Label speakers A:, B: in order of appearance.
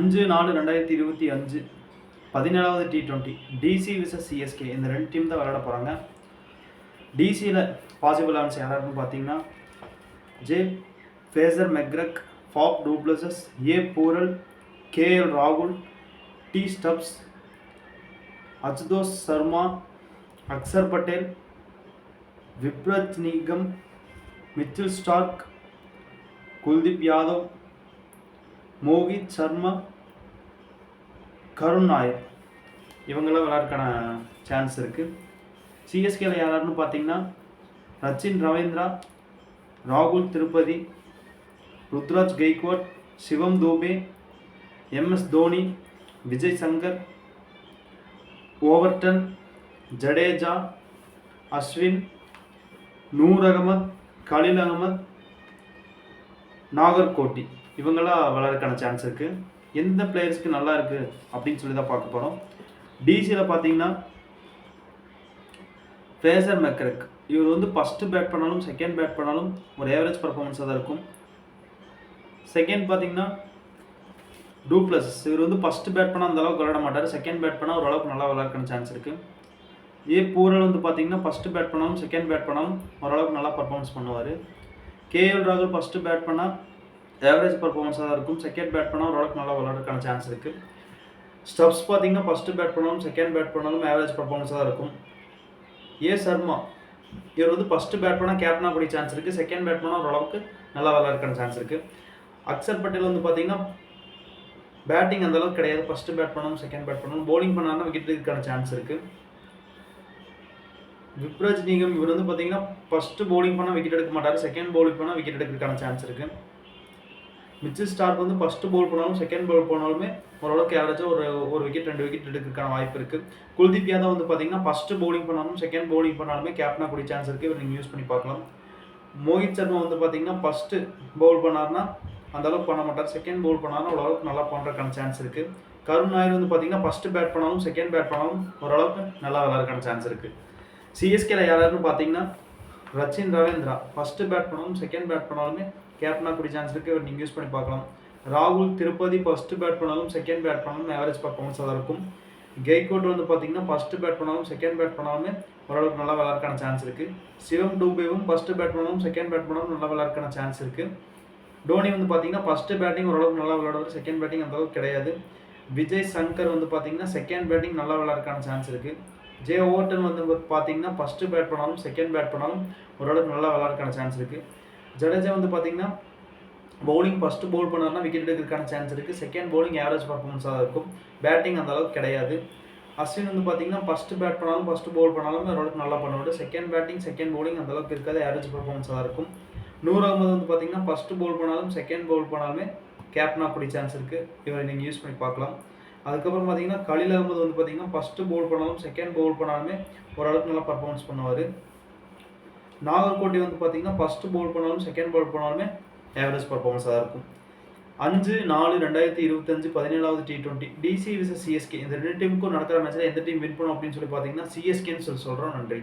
A: அஞ்சு நாலு ரெண்டாயிரத்தி இருபத்தி அஞ்சு பதினேழாவது T twenty DC versus CSK இந்த ரெண்டு டீம் தான் விளையாட போகிறாங்க டிசியில் பாசிபிள் ஆன்ஸ் யாராருன்னு பார்த்தீங்கன்னா J Fraser McGurk Faf du Plessis A Porel KL ராகுல் T Stubbs Ashutosh Sharma Axar Patel Vipraj Nigam Mitchell Starc Kuldeep Yadav Mohit Sharma Karun Nair. இவங்களாம் விளையாடுறதுக்கான சான்ஸ் இருக்குது சிஎஸ்கேல யாராருன்னு பார்த்தீங்கன்னா ரச்சின் ரவீந்திரா ராகுல் திருப்பதி ருத்ராஜ் கெய்க்வாட் சிவம் தூபே எம்எஸ் தோனி விஜய் சங்கர் ஓவர்டன் ஜடேஜா அஸ்வின் நூர் அகமத் கலில் அகமத் நாகர்கோட்டி. இவங்களாம் விளையாடுறதுக்கான சான்ஸ் இருக்குது எந்த பிளேயர்ஸ்க்கு நல்லா இருக்குது அப்படின்னு சொல்லி தான் பார்க்க போகிறோம் டிசியில் பார்த்தீங்கன்னா ஃபேசர் மெக்ரக் இவர் வந்து ஃபஸ்ட்டு பேட் பண்ணாலும் செகண்ட் பேட் பண்ணாலும் ஒரு ஏவரேஜ் பர்ஃபார்மன்ஸாக தான் இருக்கும். செகண்ட் பார்த்தீங்கன்னா டூ ப்ளஸ் இவர் வந்து ஃபஸ்ட்டு பேட் பண்ணால் அந்தளவுக்கு விளையாட மாட்டார். செகண்ட் பேட் பண்ணால் ஓரளவுக்கு நல்லா விளையாடுற சான்ஸ் இருக்குது ஏ பூரல் வந்து பார்த்தீங்கன்னா ஃபஸ்ட்டு பேட் பண்ணாலும் செகண்ட் பேட் பண்ணாலும் ஓரளவுக்கு நல்லா பர்ஃபார்மன்ஸ் பண்ணுவார். கேஎல் ராகுல் ஃபஸ்ட்டு பேட் பண்ணால் ஆவரேஜ் பர்ஃபார்மன்ஸாக தான் இருக்கும். செகண்ட் பேட் பண்ணால் ஓரளவுக்கு நல்லா விளாட்றதுக்கான சான்ஸ் இருக்குது ஸ்டப்ஸ் பார்த்தீங்கன்னா ஃபஸ்ட்டு பேட் பண்ணாலும் செகண்ட் பேட் பண்ணாலும் ஆவரேஜ் பர்ஃபார்மன்ஸாக தான் இருக்கும். ஏ சர்மா இவர் வந்து ஃபஸ்ட்டு பேட் பண்ணால் கேப்டனாக கூடிய சான்ஸ் இருக்குது செகண்ட் பேட் பண்ணால் ஓரளவுக்கு நல்லா விளாட்றதுக்கான சான்ஸ் இருக்குது அக்சர் பட்டேல் வந்து பார்த்தீங்கன்னா பேட்டிங் அந்தளவுக்கு கிடையாது. ஃபஸ்ட்டு பேட் பண்ணணும் செகண்ட் பேட் பண்ணணும் bowling பண்ணாலும் விக்கெட்டுக்கான சான்ஸ் இருக்குது விப்ராஜ் நீகம் இவர் வந்து பார்த்தீங்கன்னா ஃபஸ்ட்டு பவுலிங் பண்ணால் விக்கெட் எடுக்க மாட்டார் செகண்ட் பவுலிங் பண்ணால் விக்கெட் எடுக்கிறதுக்கான சான்ஸ் இருக்குது மிச்சில் ஸ்டார்க் வந்து ஃபஸ்ட்டு பவுல் பண்ணாலும் செகண்ட் பவுல் பண்ணாலுமே ஓரளவுக்கு ஆவரேஜாக ஒரு ஒரு விக்கெட் ரெண்டு விக்கெட் எடுக்கிறதுக்கான வாய்ப்பு இருக்குது குல்தீப் யாதவ் வந்து பார்த்தீங்கன்னா ஃபஸ்ட்டு பவுலிங் பண்ணாலும் செகண்ட் பவுலிங் பண்ணாலுமே கேப்டனாக கூடிய சான்ஸ் இருக்குது இவர் நீங்கள் யூஸ் பண்ணி பார்க்கலாம். மோஹித் சர்மா வந்து பார்த்தீங்கன்னா ஃபஸ்ட்டு பவுல் பண்ணார்னா அந்த அளவுக்கு பண்ண மாட்டார். செகண்ட் பவுல் பண்ணாலும் ஓரளவுக்கு நல்லா பண்ணுறதுக்கான சான்ஸ் இருக்குது கருண் நாயர் வந்து பார்த்தீங்கன்னா ஃபஸ்ட்டு பேட் பண்ணாலும் செகண்ட் பேட் பண்ணாலும் ஓரளவுக்கு நல்லா விளாட்றதுக்கான சான்ஸ் இருக்குது சிஎஸ்கேல யாராருன்னு பார்த்தீங்கன்னா ரச்சின் ரவேந்திரா. ஃபஸ்ட்டு பேட் பண்ணாலும் செகண்ட் பேட் பண்ணாலுமே கேப்டனாக கூடிய சான்ஸ் இருக்குது நீங்கள் யூஸ் பண்ணி பார்க்கலாம். ராகுல் திருப்பதி ஃபஸ்ட்டு பேட் பண்ணாலும் செகண்ட் பேட் பண்ணாலும் ஆவரேஜ் பர்ஃபார்மன்ஸாக தான் இருக்கும். கெய்கோட் வந்து பார்த்தீங்கன்னா ஃபஸ்ட்டு பேட் பண்ணாலும் செகண்ட் பேட் பண்ணாலுமே ஓரளவுக்கு நல்லா விளாட்றக்கான சான்ஸ் இருக்குது சிவம் டூபேவும் ஃபஸ்ட்டு பேட் பண்ணாலும் செகண்ட் பேட் பண்ணாலும் நல்லா விளாட்றதுக்கான சான்ஸ் இருக்குது டோனி வந்து பார்த்தீங்கன்னா ஃபஸ்ட்டு பேட்டிங் ஓரளவுக்கு நல்லா விளையாடுவார். செகண்ட் பேட்டிங் அந்த அளவுக்கு கிடையாது. விஜய் சங்கர் வந்து பார்த்தீங்கன்னா செகண்ட் பேட்டிங் நல்லா விளையாடுறதுக்கான சான்ஸ் இருக்குது ஜே ஓவர்டன் வந்து பார்த்தீங்கன்னா ஃபஸ்ட்டு பேட் பண்ணாலும் செகண்ட் பேட் பண்ணாலும் ஓரளவுக்கு நல்லா விளையாடுறதுக்கான சான்ஸ் இருக்குது ஜடேஜா வந்து பார்த்தீங்கன்னா பவுலிங் ஃபஸ்ட்டு பவுல் பண்ணார்னா விக்கெட் எடுக்கிறதுக்கான சான்ஸ் இருக்குது செகண்ட் பவுலிங் ஆவரேஜ் பர்ஃபார்மன்ஸாக இருக்கும். பேட்டிங் அந்த அளவுக்கு கிடையாது. அஸ்வின் வந்து பார்த்தீங்கன்னா ஃபஸ்ட்டு பேட் பண்ணாலும் ஃபஸ்ட்டு பவுல் பண்ணாலும் ஓரளவுக்கு நல்லா பண்ணுவார். செகண்ட் பேட்டிங் செகண்ட் பவுலிங் அந்த அளவுக்கு இருக்காது. ஆவரேஜ் பர்ஃபார்மன்ஸாக இருக்கும். நூறு அகமது வந்து பார்த்தீங்கன்னா ஃபஸ்ட்டு பவுல் பண்ணாலும் செகண்ட் பவுல் பண்ணாலுமே கேப்னா கூடிய சான்ஸ் இருக்குது இவரை நீங்கள் யூஸ் பண்ணி பார்க்கலாம். அதுக்கப்புறம் பார்த்தீங்கன்னா கலில் அகமது வந்து பார்த்தீங்கன்னா ஃபஸ்ட்டு பவுல் பண்ணாலும் செகண்ட் பவுல் பண்ணாலுமே ஓரளவுக்கு நல்லா பர்ஃபார்மன்ஸ் பண்ணுவார். நாகர்கோட்டை வந்து பார்த்தீங்கன்னா ஃபஸ்ட்டு பவுல் பண்ணாலும் செகண்ட் பவுல் பண்ணாலுமே ஆவரேஜ் பர்ஃபார்மன்ஸாக இருக்கும். அஞ்சு நாலு ரெண்டாயிரத்தி இருபத்தஞ்சு பதினேழாவது T twenty DC versus CSK இந்த ரெண்டு டீமுக்கும் நடக்கிற மேட்ச்சில் எந்த டீம் வின் பண்ணும் அப்படின்னு சொல்லி பார்த்தீங்கன்னா சிஎஸ்கேன்னு சொல்லி சொல்கிறோம் நன்றி.